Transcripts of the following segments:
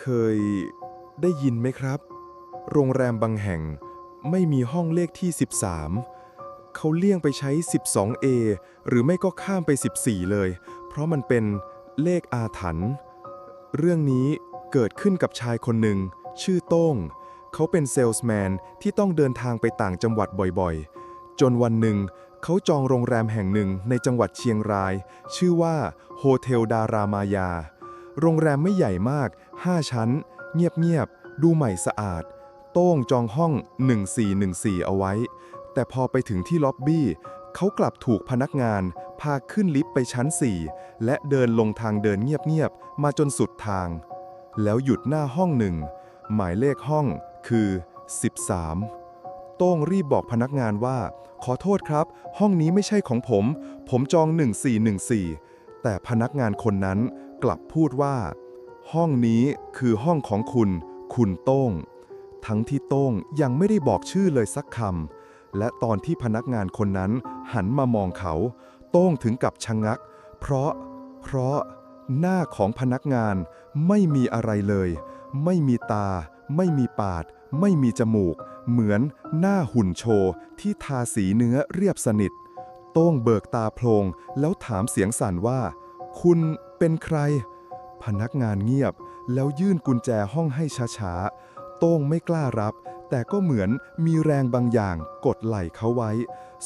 เคยได้ยินไหมครับ โรงแรมบางแห่งไม่มีห้องเลขที่ 13 เขาเลี่ยงไปใช้ 12A หรือไม่ก็ข้ามไป 14 เลย เพราะมันเป็นเลขอาถรรพ์เรื่องนี้เกิดขึ้นกับชายคนหนึ่ง ชื่อโต้ง เขาเป็นเซลส์แมนที่ต้องเดินทางไปต่างจังหวัดบ่อยๆ จนวันหนึ่ง เขาจองโรงแรมแห่งหนึ่งในจังหวัดเชียงราย ชื่อว่าโฮเทลดารามายา โรงแรมไม่ใหญ่มาก 5 ชั้น เงียบๆ ดูใหม่สะอาด โต้งจองห้อง 1414 เอาไว้ แต่พอไปถึงที่ล็อบบี้ เขากลับถูกพนักงาน พาขึ้นลิฟต์ไปชั้น 4 และเดินลงทางเดินเงียบๆ มาจนสุดทาง แล้วหยุดหน้าห้องหนึ่ง หมายเลขห้องคือ 13 โต้งรีบบอกพนักงานว่า ขอโทษครับ ห้องนี้ไม่ใช่ของผม ผมจอง 1414 แต่พนักงานคนนั้น กลับพูดว่า ห้องนี้คือห้องของคุณ คุณโต้ง ทั้งที่โต้งยังไม่ได้บอกชื่อเลยสักคำและตอนที่พนักงานคนนั้นหันมามองเขา โต้งถึงกับชะงัก เพราะ เพราะ หน้าของพนักงานไม่มีอะไรเลย ไม่มีตา ไม่มีปาด ไม่มีจมูก เหมือนหน้าหุ่นโชว์ที่ทาสีเนื้อเรียบสนิท โต้งเบิกตาโพลงแล้วถามเสียงสั่นว่า คุณเป็นใคร พนักงานเงียบ แล้วยื่นกุญแจห้องให้ช้าๆ โต้งไม่กล้ารับ แต่ก็เหมือนมีแรงบางอย่างกดไหล่เขาไว้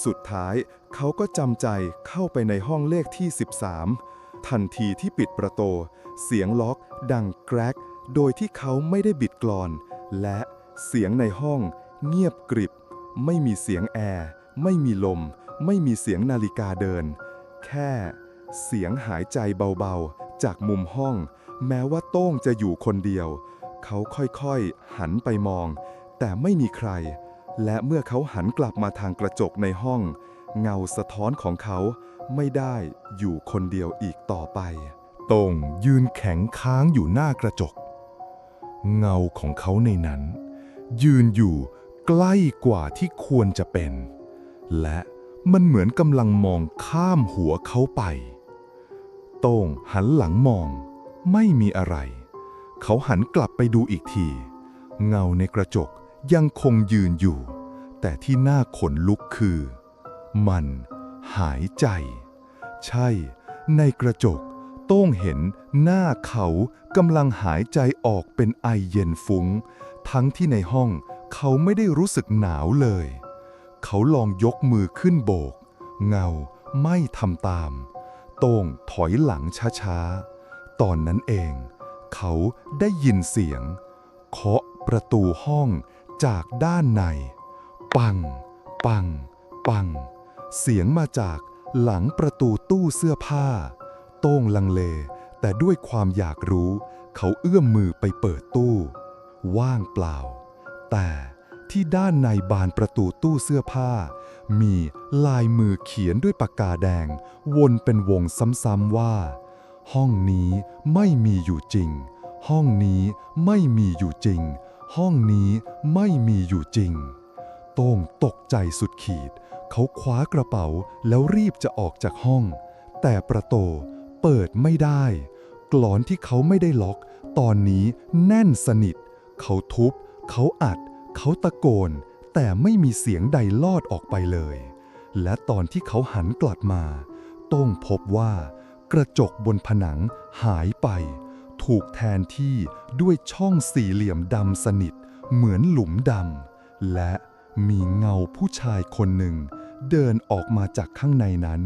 สุดท้ายเขาก็จำใจเข้าไปในห้องเลขที่ 13 ทันทีที่ปิดประตูเสียงล็อกดังแกรก โดยที่เขาไม่ได้บิดกลอน และเสียงในห้อง เงียบกริบ ไม่มีเสียงแอร์ ไม่มีลม ไม่มีเสียงนาฬิกาเดิน แค่ เสียงหายใจเบาๆ จากมุมห้อง แม้ว่าโต้งจะอยู่คนเดียว เขาค่อยๆ หันไปมอง แต่ไม่มีใคร และเมื่อเขาหันกลับมาทางกระจกในห้อง เงาสะท้อนของเขาไม่ได้อยู่คนเดียวอีกต่อไป โต้งยืนแข็งค้างอยู่หน้ากระจก เงาของเขาในนั้น ยืนอยู่ใกล้กว่าที่ควรจะเป็น และมันเหมือนกำลังมองข้ามหัวเขาไป โต้งหันหลังมอง ไม่มีอะไร เขาหันกลับไปดูอีกที เงาในกระจกยังคงยืนอยู่ แต่ที่หน่าขนลุกคือ มันหายใจ ใช่ ในกระจก โต้งเห็นหน้าเขากำลังหายใจออกเป็นไอเย็นฟุง้ง ทั้งที่ในห้องเขาไม่ได้รู้สึกหนาวเลย เขาลองยกมือขึ้นโบก เงาไม่ทำตาม โต้งถอยหลังช้าๆ ตอนนั้นเอง เขาได้ยินเสียง เคาะประตูห้องจากด้านใน ปัง ปัง ปัง เสียงมาจากหลังประตูตู้เสื้อผ้า โต้งลังเล แต่ด้วยความอยากรู้ เขาเอื้อมมือไปเปิดตู้ ว่างเปล่า แต่ ที่ด้านในบานประตูตู้เสื้อผ้า มีลายมือเขียนด้วยปากกาแดง วนเป็นวงซ้ำๆว่า ห้องนี้ไม่มีอยู่จริง ห้องนี้ไม่มีอยู่จริง ห้องนี้ไม่มีอยู่จริง โต้งตกใจสุดขีด เขาคว้ากระเป๋าแล้วรีบจะออกจากห้อง แต่ประตูเปิดไม่ได้ กลอนที่เขาไม่ได้ล็อก ตอนนี้แน่นสนิท เขาทุบ เขาอัด เขาตะโกนแต่ไม่มีเสียงใดลอดออกไปเลย และตอนที่เขาหันกลับมา ต้องพบว่ากระจกบนผนังหายไป ถูกแทนที่ด้วยช่องสี่เหลี่ยมดำสนิท เหมือนหลุมดำและมีเงาผู้ชายคนหนึ่ง เดินออกมาจากข้างในนั้น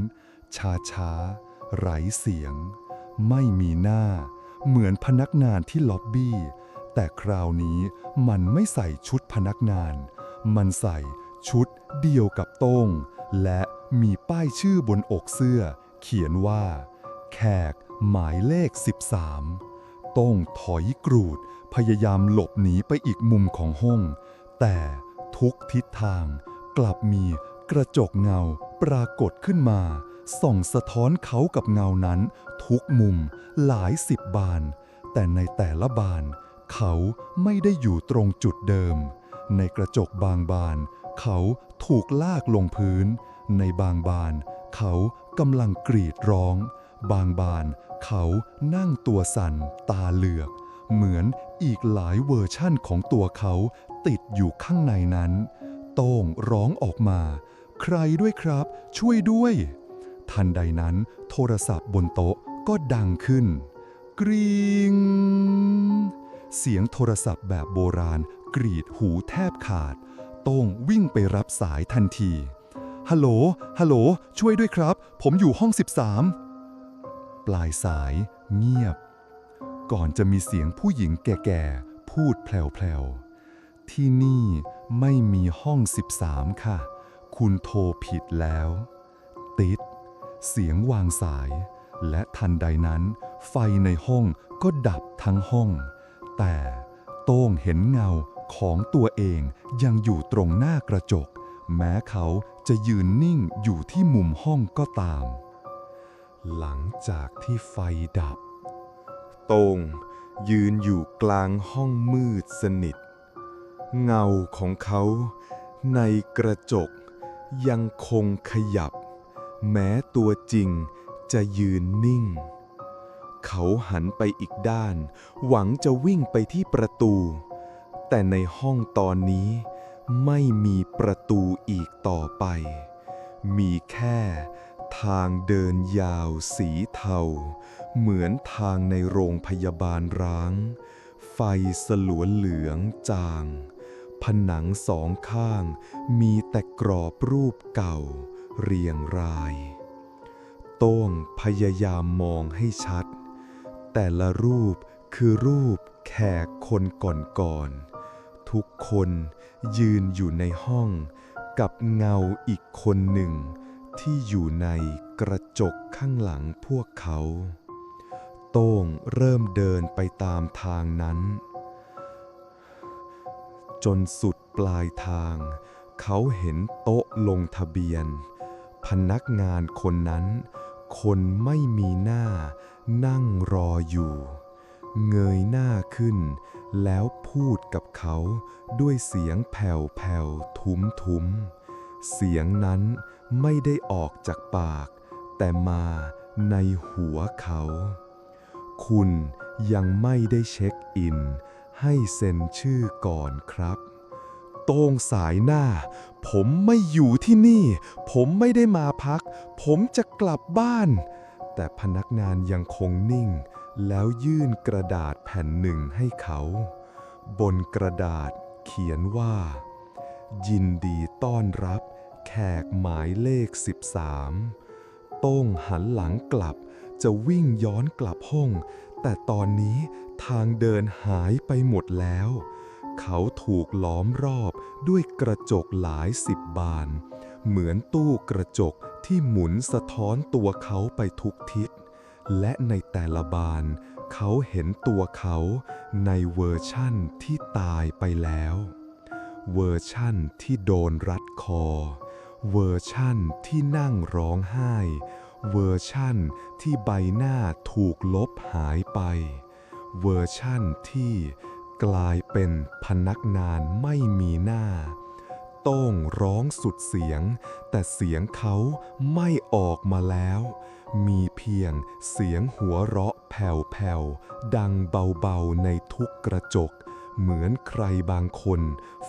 ช้าช้าๆไร้เสียง ไม่มีหน้า เหมือนพนักงานที่ล็อบบี้ แต่คราวนี้มันไม่ใส่ชุดพนักงาน มันใส่ชุดเดียวกับโต้ง และมีป้ายชื่อบนอกเสื้อ เขียนว่า แขกหมายเลข 13 โต้งถอยกรูด พยายามหลบหนีไปอีกมุมของห้อง แต่ทุกทิศทางกลับมีกระจกเงาปรากฏขึ้นมา ส่องสะท้อนเขากับเงานั้น ทุกมุมหลายสิบบาน แต่ในแต่ละบาน เขาไม่ได้อยู่ตรงจุดเดิม ในกระจกบางบาน เขาถูกลากลงพื้น ในบางบาน เขากำลังกรีดร้อง บางบาน เขานั่งตัวสั่นตาเหลือก เหมือนอีกหลายเวอร์ชั่นของตัวเขาติดอยู่ข้างในนั้น โต้งร้องออกมา ใครด้วยครับ ช่วยด้วย ทันใดนั้น โทรศัพท์บนโต๊ะก็ดังขึ้น กรีง เสียงโทรศัพท์แบบโบราณ กรีดหูแทบขาด โต้งวิ่งไปรับสายทันที ฮัลโหล ฮัลโหล ช่วยด้วยครับ ผมอยู่ห้อง 13 ปลายสาย เงียบ ก่อนจะมีเสียงผู้หญิงแก่ๆ พูดแผ่วๆ ที่นี่ไม่มีห้อง 13 ค่ะ คุณโทรผิดแล้ว ติด เสียงวางสาย และทันใดนั้น ไฟในห้องก็ดับทั้งห้อง แต่โต้งเห็นเงาของตัวเองยังอยู่ตรงหน้ากระจก แม้เขาจะยืนนิ่งอยู่ที่มุมห้องก็ตาม หลังจากที่ไฟดับ โต้งยืนอยู่กลางห้องมืดสนิท เงาของเขาในกระจกยังคงขยับ แม้ตัวจริงจะยืนนิ่ง เขาหันไปอีกด้าน หวังจะวิ่งไปที่ประตู แต่ในห้องตอนนี้ไม่มีประตูอีกต่อไป มีแค่ทางเดินยาวสีเทา เหมือนทางในโรงพยาบาลร้าง ไฟสลัวเหลืองจาง ผนังสองข้างมีแต่กรอบรูปเก่า เรียงราย โต้งพยายามมองให้ชัด แต่ละรูปคือรูปแขกคนก่อนๆทุกคนยืนอยู่ในห้องกับเงาอีกคนหนึ่ง ที่อยู่ในกระจกข้างหลังพวกเขา โต้งเริ่มเดินไปตามทางนั้น จนสุดปลายทาง เขาเห็นโต๊ะลงทะเบียน พนักงานคนนั้น คนไม่มีหน้า นั่งรออยู่ เงยหน้าขึ้น แล้วพูดกับเขาด้วยเสียงแผ่วๆทุ้มๆ เสียงนั้นไม่ได้ออกจากปาก แต่มาในหัวเขา คุณยังไม่ได้เช็คอิน ให้เซ็นชื่อก่อนครับโต้งสายหน้า ผมไม่อยู่ที่นี่ ผมไม่ได้มาพัก ผมจะกลับบ้าน แต่พนักงานยังคงนิ่ง แล้วยื่นกระดาษแผ่นหนึ่งให้เขา บนกระดาษเขียนว่า ยินดีต้อนรับ แขกหมายเลข 13 โต้งหันหลังกลับ จะวิ่งย้อนกลับห้อง แต่ตอนนี้ทางเดินหายไปหมดแล้ว เขาถูกล้อมรอบด้วยกระจกหลายสิบบาน เหมือนตู้กระจก ที่หมุนสะท้อนตัวเขาไปทุกทิศ และในแต่ละบาน เขาเห็นตัวเขาในเวอร์ชั่นที่ตายไปแล้ว เวอร์ชั่นที่โดนรัดคอ เวอร์ชั่นที่นั่งร้องไห้ เวอร์ชั่นที่ใบหน้าถูกลบหายไป เวอร์ชั่นที่กลายเป็นพนักงานไม่มีหน้า โต้งร้องสุดเสียง แต่เสียงเขาไม่ออกมาแล้ว มีเพียงเสียงหัวเราะแผ่วๆ ดังเบาๆในทุกกระจก เหมือนใครบางคน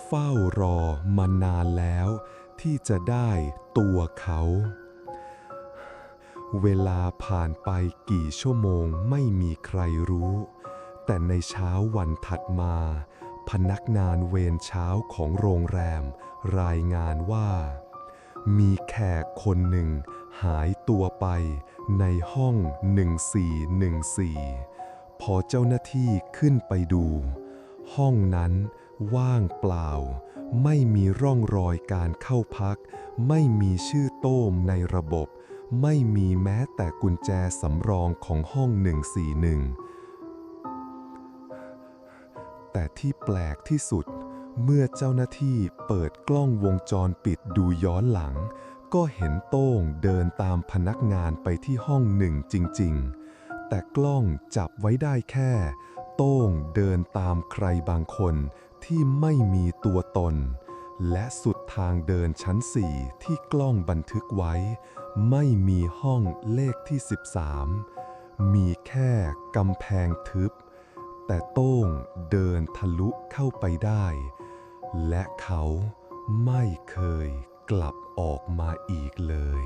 เฝ้ารอมานานแล้ว ที่จะได้ตัวเขา เวลาผ่านไปกี่ชั่วโมงไม่มีใครรู้ แต่ในเช้าวันถัดมา พนักงานเวรเช้าของโรงแรม รายงานว่า มีแขกคนหนึ่งหายตัวไปในห้อง 1414 พอเจ้าหน้าที่ขึ้นไปดู ห้องนั้นว่างเปล่า ไม่มีร่องรอยการเข้าพัก ไม่มีชื่อโต้มในระบบ ไม่มีแม้แต่กุญแจสำรองของห้อง 141 แต่ที่แปลกที่สุด เมื่อเจ้าหน้าที่เปิดกล้องวงจรปิดดูย้อนหลัง ก็เห็นโต้งเดินตามพนักงานไปที่ห้องหนึ่งจริง ๆ แต่กล้องจับไว้ได้แค่ โต้งเดินตามใครบางคนที่ไม่มีตัวตน และสุดทางเดินชั้นสี่ที่กล้องบันทึกไว้ ไม่มีห้องเลขที่ 13 มีแค่กำแพงทึบ แต่โต้งเดินทะลุเข้าไปได้ และเขาไม่เคยกลับออกมาอีกเลย